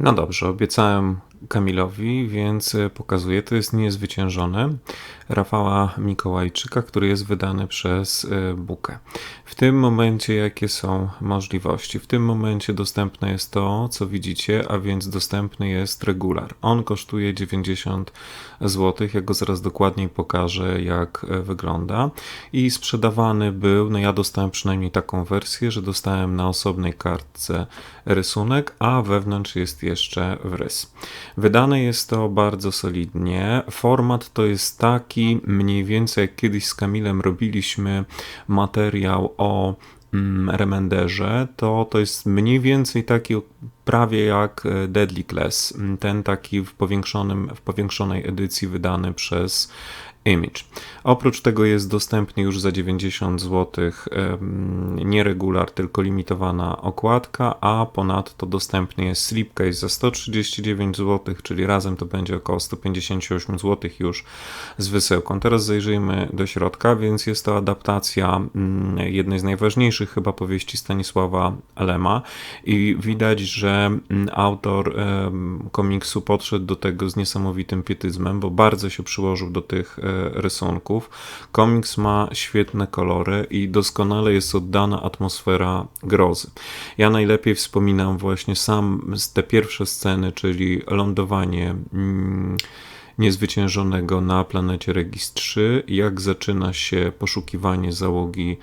No dobrze, obiecałem Kamilowi, więc e, pokazuję. To jest niezwyciężone Rafała Mikołajczyka, który jest wydany przez e, Bukę. W tym momencie jakie są możliwości? W tym momencie dostępne jest to, co widzicie, a więc dostępny jest regular. On kosztuje 90 zł. Ja go zaraz dokładniej pokażę, jak e, wygląda. I sprzedawany był, no ja dostałem przynajmniej taką wersję, że dostałem na osobnej kartce rysunek, a wewnątrz jest jeszcze wrys. Wydane jest to bardzo solidnie. Format to jest taki, mniej więcej jak kiedyś z Kamilem robiliśmy materiał o mm, remenderze, to to jest mniej więcej taki prawie jak Deadly Class, ten taki w, powiększonym, w powiększonej edycji wydany przez Image. Oprócz tego jest dostępny już za 90 zł nie regular, tylko limitowana okładka, a ponadto dostępny jest slipcase za 139 zł, czyli razem to będzie około 158 zł już z wysyłką. Teraz zajrzyjmy do środka, więc jest to adaptacja mm, jednej z najważniejszych chyba powieści Stanisława Lema i widać, że mm, autor komiksu podszedł do tego z niesamowitym pietyzmem, bo bardzo się przyłożył do tych e, Komiks ma świetne kolory i doskonale jest oddana atmosfera grozy. Ja najlepiej wspominam właśnie sam te pierwsze sceny, czyli lądowanie. Mm, niezwyciężonego na planecie Regis 3, jak zaczyna się poszukiwanie załogi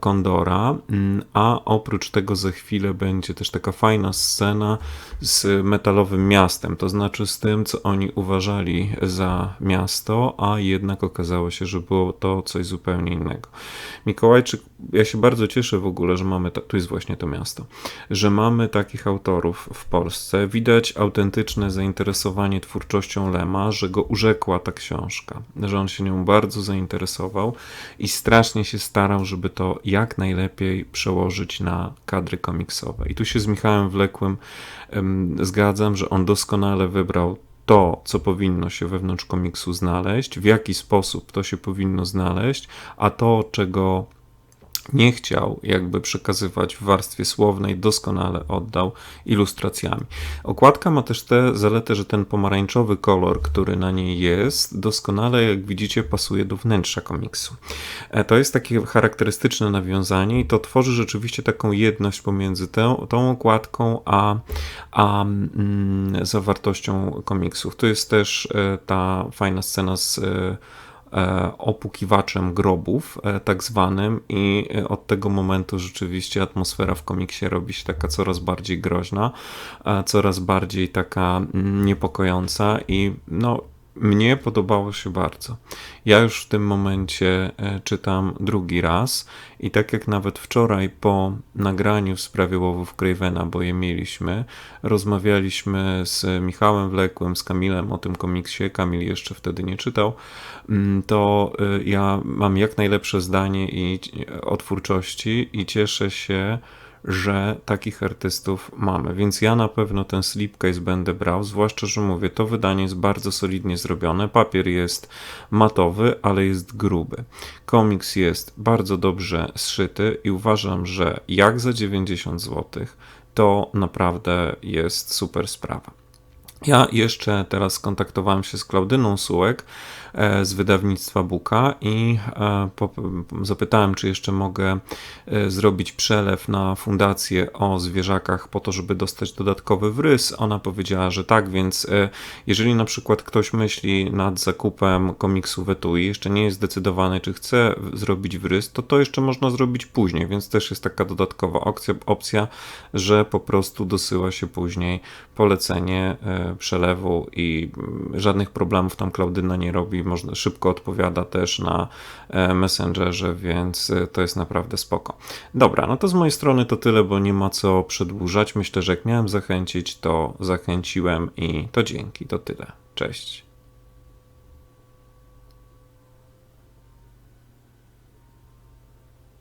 Kondora, mm, a oprócz tego za chwilę będzie też taka fajna scena z metalowym miastem, to znaczy z tym, co oni uważali za miasto, a jednak okazało się, że było to coś zupełnie innego. Mikołajczyk, ja się bardzo cieszę w ogóle, że mamy, tu jest właśnie to miasto, że mamy takich autorów w Polsce. Widać autentyczne zainteresowanie twórczością Lema, że go urzekła ta książka, że on się nią bardzo zainteresował i strasznie się starał, żeby to jak najlepiej przełożyć na kadry komiksowe. I tu się z Michałem Wlekłym zgadzam, że on doskonale wybrał to, co powinno się wewnątrz komiksu znaleźć, w jaki sposób to się powinno znaleźć, a to, czego nie chciał jakby przekazywać w warstwie słownej, doskonale oddał ilustracjami. Okładka ma też tę zaletę, że ten pomarańczowy kolor, który na niej jest, doskonale, jak widzicie, pasuje do wnętrza komiksu. E, to jest takie charakterystyczne nawiązanie i to tworzy rzeczywiście taką jedność pomiędzy tą, tą okładką a, a mm, zawartością komiksów. To jest też e, ta fajna scena z E, opukiwaczem grobów, e, tak zwanym, i od tego momentu rzeczywiście atmosfera w komiksie robi się taka coraz bardziej groźna, e, coraz bardziej taka mm, niepokojąca i no, mnie podobało się bardzo. Ja już w tym momencie e, czytam drugi raz i tak jak nawet wczoraj po nagraniu w sprawie łowów Cravena, bo je mieliśmy, rozmawialiśmy z Michałem Wlekłym, z Kamilem o tym komiksie, Kamil jeszcze wtedy nie czytał, mm, to e, ja mam jak najlepsze zdanie i o twórczości i cieszę się, że takich artystów mamy. Więc ja na pewno ten slipcase będę brał, zwłaszcza, że mówię, to wydanie jest bardzo solidnie zrobione. Papier jest matowy, ale jest gruby. Komiks jest bardzo dobrze zszyty i uważam, że jak za 90 zł, to naprawdę jest super sprawa. Ja jeszcze teraz kontaktowałem się z Klaudyną Sułek, E, z wydawnictwa Buka i e, zapytałem, czy jeszcze mogę e, zrobić przelew na fundację o zwierzakach po to, żeby dostać dodatkowy wrys. Ona powiedziała, że tak, więc jeżeli na przykład ktoś myśli nad zakupem komiksu Wetui, jeszcze nie jest zdecydowany, czy chce zrobić wrys, to to jeszcze można zrobić później, więc też jest taka dodatkowa opcja, opcja że po prostu dosyła się później polecenie przelewu i mm, żadnych problemów tam Klaudyna nie robi można, szybko odpowiada też na e, Messengerze, więc e, to jest naprawdę spoko. Dobra, no to z mojej strony to tyle, bo nie ma co przedłużać. Myślę, że jak miałem zachęcić, to zachęciłem i to dzięki, to tyle. Cześć.